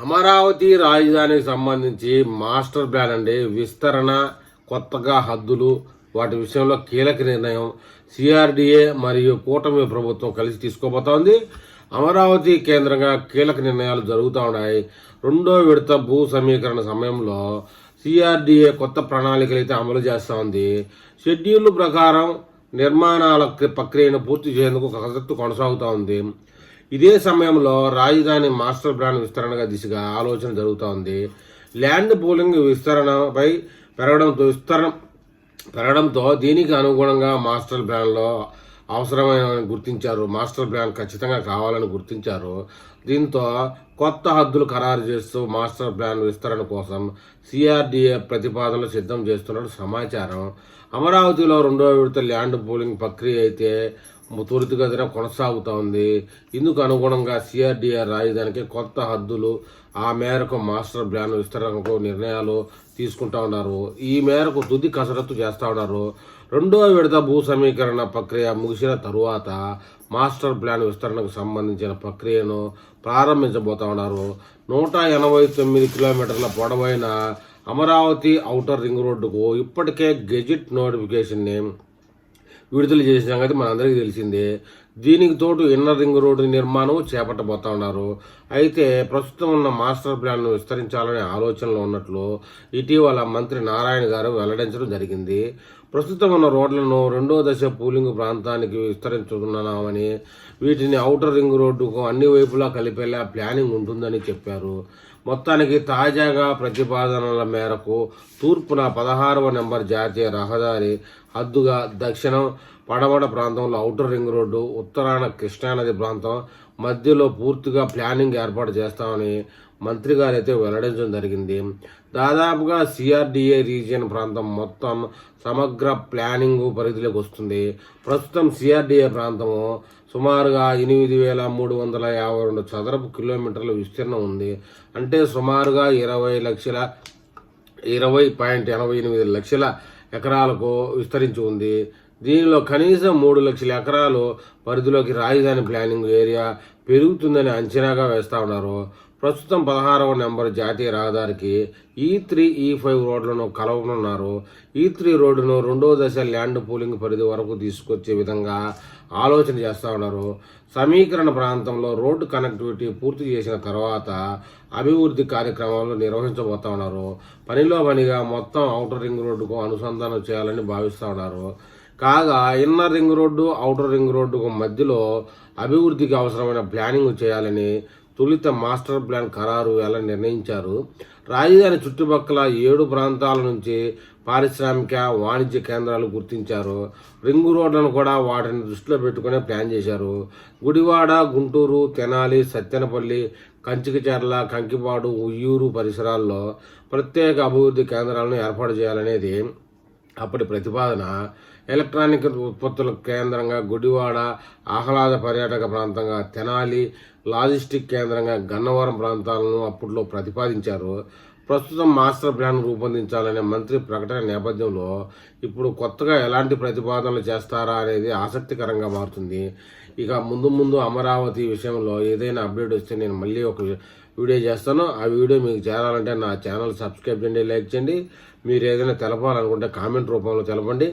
అమరావతి రాజధానికి సంబంధించి master plan అండి. విస్తరణ కొత్తగా హద్దులు వాటి విషయంలో కీలక నిర్ణయం సిఆర్డిఏ మరియు కూటమి ప్రభుత్వం కలిసి తీసుకోబోతోంది. అమరావతి కేంద్రంగా కీలక నిర్ణయాలు జరుగుతూ ఉన్నాయి. రెండో విడత భూ సమీకరణ సమయంలో సిఆర్డిఏ కొత్త ప్రణాళికలు అయితే అమలు చేస్తూ ఉంది. షెడ్యూల్ ప్రకారం నిర్మాణాల ప్రక్రియను పూర్తి చేసేందుకు కసరత్తు కొనసాగుతూ ఉంది. ఇదే సమయంలో రాజధాని మాస్టర్ ప్లాన్ విస్తరణగా దిశగా ఆలోచన జరుగుతూ ఉంది ల్యాండ్ పూలింగ్ విస్తరణపై పెరగడంతో విస్తరణ పెరగడంతో దీనికి అనుగుణంగా మాస్టర్ ప్లాన్లో అవసరమైన గుర్తించారు. మాస్టర్ ప్లాన్ ఖచ్చితంగా కావాలని గుర్తించారు. దీంతో కొత్త హద్దులు ఖరారు చేస్తూ మాస్టర్ ప్లాన్ విస్తరణ కోసం సిఆర్డీఏ ప్రతిపాదనలు సిద్ధం చేస్తున్నట్టు సమాచారం. అమరావతిలో రెండో విడత ల్యాండ్ పూలింగ్ ప్రక్రియ అయితే త్వరితగతిన కొనసాగుతూ ఉంది ఇందుకు అనుగుణంగా సిఆర్డీఆర్ రాజధానికి కొత్త హద్దులు ఆ మేరకు మాస్టర్ ప్లాన్ విస్తరణకు నిర్ణయాలు తీసుకుంటా ఉన్నారు. ఈ మేరకు తుది కసరత్తు చేస్తూ ఉన్నారు. రెండవ విడత భూ సమీకరణ ప్రక్రియ ముగిసిన తరువాత మాస్టర్ ప్లాన్ విస్తరణకు సంబంధించిన ప్రక్రియను ప్రారంభించబోతా ఉన్నారు. నూట ఎనభై తొమ్మిది కిలోమీటర్ల పొడవైన అమరావతి ఔటర్ రింగ్ రోడ్డుకు ఇప్పటికే గెజిట్ నోటిఫికేషన్ని విడుదల చేసిన సంగతి మనందరికీ తెలిసిందే. దీనికి తోడు ఇన్నర్ రింగ్ రోడ్డు నిర్మాణం చేపట్టబోతా ఉన్నారు. అయితే ప్రస్తుతం ఉన్న మాస్టర్ ప్లాన్ను విస్తరించాలనే ఆలోచనలో ఉన్నట్లు ఇటీవల మంత్రి నారాయణ గారు వెల్లడించడం జరిగింది. ప్రస్తుతం ఉన్న రోడ్లను రెండో దశ పూలింగ్ ప్రాంతానికి విస్తరించుతున్నామని వీటిని ఔటర్ రింగ్ రోడ్డుకు అన్ని వైపులా కలిపేలా ప్లానింగ్ ఉంటుందని చెప్పారు. మొత్తానికి తాజాగా ప్రతిపాదనల మేరకు తూర్పున పదహారవ నెంబర్ జాతీయ రహదారి హద్దుగా దక్షిణం పడమట ప్రాంతంలో ఔటర్ రింగ్ రోడ్డు ఉత్తరాన కృష్ణానది ప్రాంతం మధ్యలో పూర్తిగా ప్లానింగ్ ఏర్పాటు చేస్తామని మంత్రి గారు అయితే వెల్లడించడం జరిగింది. దాదాపుగా సిఆర్డిఏ రీజియన్ ప్రాంతం మొత్తం సమగ్ర ప్లానింగ్ పరిధిలోకి వస్తుంది. ప్రస్తుతం సిఆర్డిఏ ప్రాంతము సుమారుగా ఎనిమిది వేల మూడు వందల యాభై రెండు చదరపు కిలోమీటర్ల విస్తీర్ణం ఉంది. అంటే సుమారుగా ఇరవై లక్షల ఇరవై పాయింట్ ఎనభై ఎనిమిది లక్షల ఎకరాలకు విస్తరించి ఉంది. దీనిలో కనీసం మూడు లక్షల ఎకరాలు పరిధిలోకి రాజధాని ప్లానింగ్ ఏరియా పెరుగుతుందని అంచనాగా వేస్తూ ఉన్నారు. ప్రస్తుతం పదహారవ నెంబర్ జాతీయ రహదారికి ఈ త్రీ ఈ ఫైవ్ రోడ్లను కలవనున్నారు. E ఈ త్రీ రోడ్డును రెండో దశ ల్యాండ్ పూలింగ్ పరిధి వరకు తీసుకొచ్చే విధంగా ఆలోచన చేస్తూ ఉన్నారు. సమీకరణ ప్రాంతంలో రోడ్డు కనెక్టివిటీ పూర్తి చేసిన తర్వాత అభివృద్ధి కార్యక్రమాలు నిర్వహించబోతా ఉన్నారు. పనిలో పనిగా మొత్తం ఔటర్ రింగ్ రోడ్డుకు అనుసంధానం చేయాలని భావిస్తూ ఉన్నారు. కాగా inner ring road outer ring రోడ్డుకు మధ్యలో అభివృద్ధికి అవసరమైన ప్లానింగ్ చేయాలని తొలిత మాస్టర్ ప్లాన్ ఖరారు ఎలా నిర్ణయించారు. రాజధాని చుట్టుపక్కల ఏడు ప్రాంతాల నుంచి పారిశ్రామిక వాణిజ్య కేంద్రాలు గుర్తించారు. రింగు రోడ్లను కూడా వాటిని దృష్టిలో పెట్టుకునే ప్లాన్ చేశారు. గుడివాడ గుంటూరు తెనాలి సత్తెనపల్లి కంచికచర్ల కంకిపాడు ఉయ్యూరు పరిసరాల్లో ప్రత్యేక అభివృద్ధి కేంద్రాలను ఏర్పాటు చేయాలనేది అప్పటి ప్రతిపాదన. ఎలక్ట్రానిక్ ఉత్పత్తుల కేంద్రంగా గుడివాడ ఆహ్లాద పర్యాటక ప్రాంతంగా తెనాలి లాజిస్టిక్ కేంద్రంగా గన్నవరం ప్రాంతాలను అప్పట్లో ప్రతిపాదించారు. ప్రస్తుతం మాస్టర్ ప్లాన్ రూపొందించాలనే మంత్రి ప్రకటన నేపథ్యంలో ఇప్పుడు కొత్తగా ఎలాంటి ప్రతిపాదనలు చేస్తారా అనేది ఆసక్తికరంగా మారుతుంది. ఇక ముందు ముందు అమరావతి విషయంలో ఏదైనా అప్డేట్ వస్తే నేను మళ్ళీ ఒక వీడియో చేస్తాను. ఆ వీడియో మీకు చేరాలంటే నా ఛానల్ సబ్స్క్రైబ్ చేయండి లైక్ చేయండి. మీరు ఏదైనా తెలపాలనుకుంటే కామెంట్ రూపంలో తెలపండి.